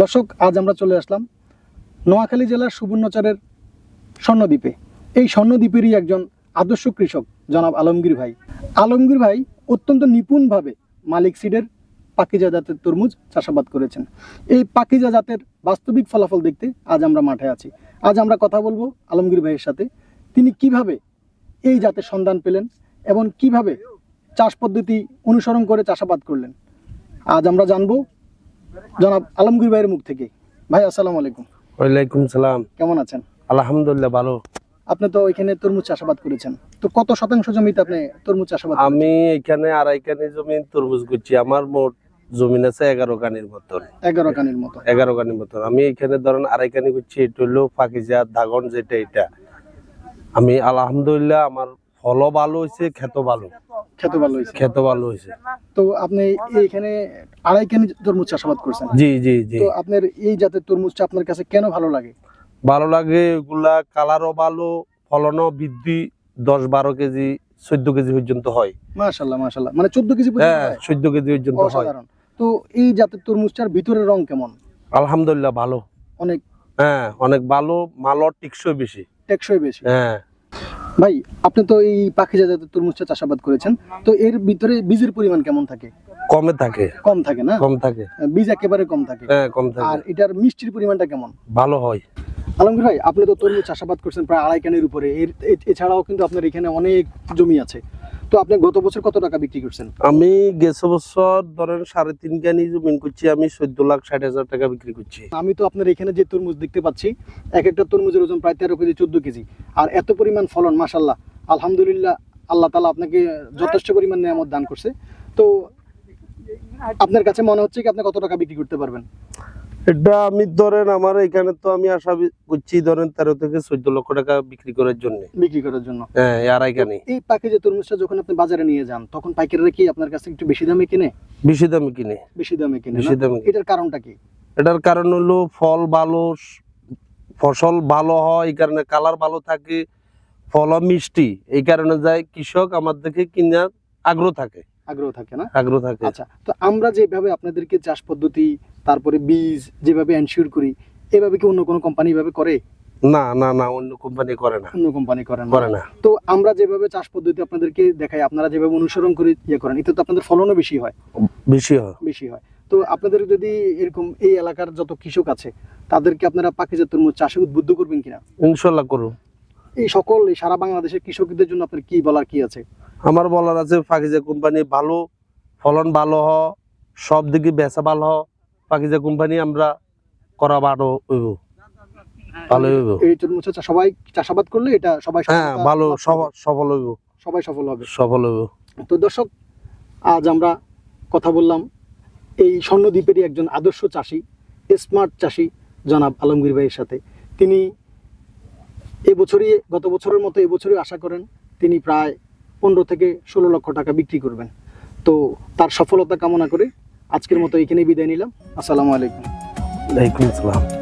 দর্শক, আজ আমরা চলে আসলাম নোয়াখালী জেলার সুবর্ণচরের স্বর্ণদ্বীপে। এই স্বর্ণদ্বীপেরই একজন আদর্শ কৃষক, জনাব আলমগীর ভাই। আলমগীর ভাই অত্যন্ত নিপুণভাবে মালিক সিডের পাকিজা জাতের তরমুজ চাষাবাদ করেছেন। এই পাকিজা জাতের বাস্তবিক ফলাফল দেখতে আজ আমরা মাঠে আছি। আজ আমরা কথা বলব আলমগীর ভাইয়ের সাথে। তিনি কীভাবে এই জাতের সন্ধান পেলেন এবং কীভাবে চাষ পদ্ধতি অনুসরণ করে চাষাবাদ করলেন। আজ আমরা জানব জনাব আলমগীর ভাইয়ের মুখ থেকে। ভাই আসসালামু আলাইকুম। ওয়ালাইকুম সালাম। কেমন আছেন? আলহামদুলিল্লাহ ভালো। আপনি তো এখানে তরমুজ চাষাবাদ করেছেন। তো কত শতাংশ জমিতে আপনি তরমুজ চাষাবাদ আমি এখানে আড়াই কানি জমি তরমুজ করছি। আমার মোট জমিন আছে এগারো কানির মতন। এগারো কানির মতো। এগারো কানির মতন। আমি এখানে ধরেন আড়াই কানি করছি এটা হলো ফাঁকিজা দাগন যেটা এটা। আমি আলহামদুলিল্লাহ আমার ফলও ভালো হয়েছে খেত ভালো। ভালো হয়েছে। ভালো হয়েছে। তো আপনি এইখানে আড়াই কানি তরমুজ চাষাবাদ করছেন? জি জি জি। তো আপনার এই জাতের তরমুজটা আপনার কাছে কেন ভালো লাগে? ভালো লাগে এগুলা কালারও ভালো ফলনও বৃদ্ধি দশ বারো কেজি চোদ্দ কেজি পর্যন্ত হয়। মাশাল্লাহ মাশাল্লাহ। মানে চোদ্দ কেজি পর্যন্ত হ্যাঁ চোদ্দ কেজি পর্যন্ত হয়। তো এই জাতের তরমুজটার ভিতরের রং কেমন? আলহামদুলিল্লাহ ভালো। অনেক হ্যাঁ অনেক ভালো মালও টেকসই বেশি। টেকসই বেশি। হ্যাঁ। ভাই আপনি তো এই পাখি জাতীয় তরমুজটা চাষাবাদ করেছেন। তো এর ভিতরে বীজের পরিমাণ কেমন থাকে? কমে থাকে। কম থাকে না? কম থাকে। বীজ একেবারে কম থাকে। হ্যাঁ কম থাকে। আর এটার মিষ্টির পরিমাণটা কেমন? ভালো হয়। আলমগীর ভাই আপনি তো তরমুজ চাষাবাদ করছেন প্রায় আড়াই কানের উপরে। এর এছাড়াও কিন্তু আপনার এখানে অনেক জমি আছে। তো আপনি গত বছর কত টাকা বিক্রি করছেন? আমি গেছে বছর ধরেন সাড়ে তিন কানি জমিন করছি আমি চোদ্দ লাখ ষাট হাজার টাকা বিক্রি করছি। আমি তো আপনার এখানে যে তরমুজ দেখতে পাচ্ছি এক একটা তরমুজের ওজন প্রায় তেরো কেজি চোদ্দ কেজি। আর এত পরিমাণ ফলন মাসাল্লাহ আলহামদুলিল্লাহ আল্লাহ তালা আপনাকে যথেষ্ট পরিমাণ নিয়ামত দান করছে। তো আপনার কাছে মনে হচ্ছে কি আপনি কত টাকা বিক্রি করতে পারবেন? এটা আমি ধরেন আমার এখানে তো আমি আশা করছি ধরেন তেরো থেকে চোদ্দ লক্ষ টাকা বিক্রি করার জন্য। বিক্রি করার জন্য। হ্যাঁ আর এখানে। এই প্যাকেজে তরমুজটা যখন আপনি বাজারে নিয়ে যান তখন পাইকাররা কি আপনার কাছে একটু বেশি দামে কিনে? বেশি দামে কিনে। বেশি দামে কিনে বেশি দামে এটার কারণটা কি? এটার কারণ হলো ফল ভালো ফসল ভালো হয় এই কারণে কালার ভালো থাকে ফলও মিষ্টি এই কারণে যায় কৃষক আমার দেখে কিনার আগ্রহ থাকে। আগ্রহ থাকে না? আগ্রহ থাকে। আচ্ছা তো আমরা যেভাবে আপনাদেরকে চাষ পদ্ধতি তারপরে বীজ যেভাবে এনশিওর করি এভাবে কি অন্য কোনো কোম্পানি এভাবে করে? না না না অন্য কোম্পানি করে না। অন্য কোম্পানি করে না। করে না। তো আমরা যেভাবে চাষ পদ্ধতি আপনাদেরকে দেখাই আপনারা যেভাবে অনুসরণ করে ইয়ে করেন এতে তো আপনাদের ফলনও বেশি হয়। বেশি হয়। বেশি হয়। তো আপনাদের যদি এরকম এই এলাকার যত কৃষক আছে তাদেরকে আপনারা পাখিজাত তরমুজ চাষে উদ্বুদ্ধ করবেন কিনা? ইনশাল্লাহ করুন। এই সকল এই সারা বাংলাদেশের কৃষকদের জন্য আপনার কি বলার কি আছে? আমার বলার আছে পাকিজা কোম্পানি ভালো ফলন ভালো হ সব দিকে বেচা ভালো হ পাকিজা কোম্পানি আমরা করা ভালো হইব। ভালো হইব। এই চাষ সবাই চাষাবাদ করলে এটা সবাই হ্যাঁ ভালো। সফল হইব। সবাই সফল হবে। সফল হইব। তো দর্শক আজ আমরা কথা বললাম এই স্বর্ণদ্বীপেরই একজন আদর্শ চাষি স্মার্ট চাষি জনাব আলমগীর ভাইয়ের সাথে। তিনি এবছরই, গত বছরের মতো এবছরই আশা করেন তিনি প্রায় পনেরো থেকে ষোলো লক্ষ টাকা বিক্রি করবেন। তো তার সফলতা কামনা করে আজকের মতো এখানে বিদায় নিলাম। আসসালামু আলাইকুম। ওয়ালাইকুম আসসালাম।